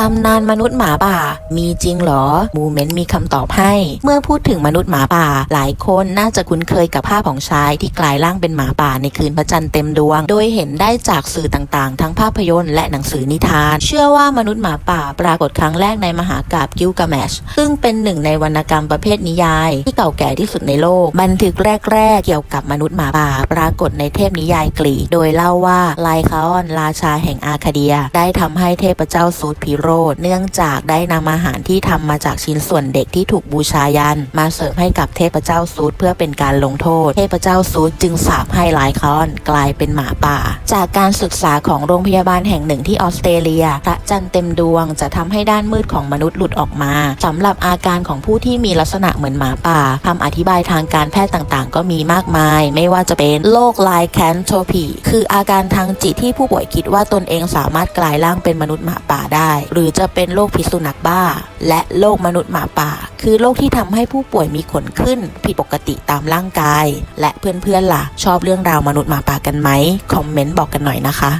ตำนานมนุษย์หมาป่า มีจริงเหรอ มูเมนต์มีคำตอบให้ เมื่อพูดถึงมนุษย์หมาป่า หลายคนน่าจะคุ้นเคยกับภาพของชายที่กลายร่างเป็นหมาป่าในคืนพระจันทร์เต็มดวง โดยเห็นได้จากสื่อต่างๆ ทั้งภาพยนตร์และหนังสือนิทาน เชื่อว่ามนุษย์หมาป่าปรากฏครั้งแรกในมหากาบกิลกาเมช ซึ่งเป็นหนึ่งในวรรณกรรมประเภทนิยาย ที่เก่าแก่ที่สุดในโลก บันทึกแรก ๆ เกี่ยวกับมนุษย์หมาป่า ปรากฏในเทพนิยายกรีกโดยเล่าว่าไลคาออนราชาแห่งอาคาเดีย ได้ทำให้เทพเจ้าซูดพิโรธเนื่องจากได้นำอาหารที่ทำมาจากชิ้นส่วนเด็กที่ถูกบูชายัน มาเสร์ฟให้กับเทพเจ้าซูดเพื่อเป็นการลงโทษ เทพเจ้าซูดจึงสาปให้ไลคาออนกลายเป็นหมาป่า จากการศึกษาของโรงพยาบาลแห่งหนึ่งที่ออสเตรเลีย พระจันทร์เต็มดวงจะทำให้ด้านมืดของมนุษย์หลุดออกมาสำหรับอาการของผู้ที่มีลักษณะเหมือนหมาป่าคำอธิบายทางการแพทย์ต่างๆ ก็มีมากมาย ไม่ว่าจะเป็นโรคไลแคนโทพีคืออาการทางจิตที่ผู้ป่วยคิดว่าตนเองสามารถกลายร่างเป็นมนุษย์หมาป่าได้หรือจะเป็นโรคพิษสุนัขบ้า และโรคมนุษย์หมาป่า คือโรคที่ทำให้ผู้ป่วยมีขนขึ้นผิดปกติตามร่างกาย และเพื่อนๆล่ะ ชอบเรื่องราวมนุษย์หมาป่ากันไหมคอมเมนต์บอกกันหน่อยนะคะ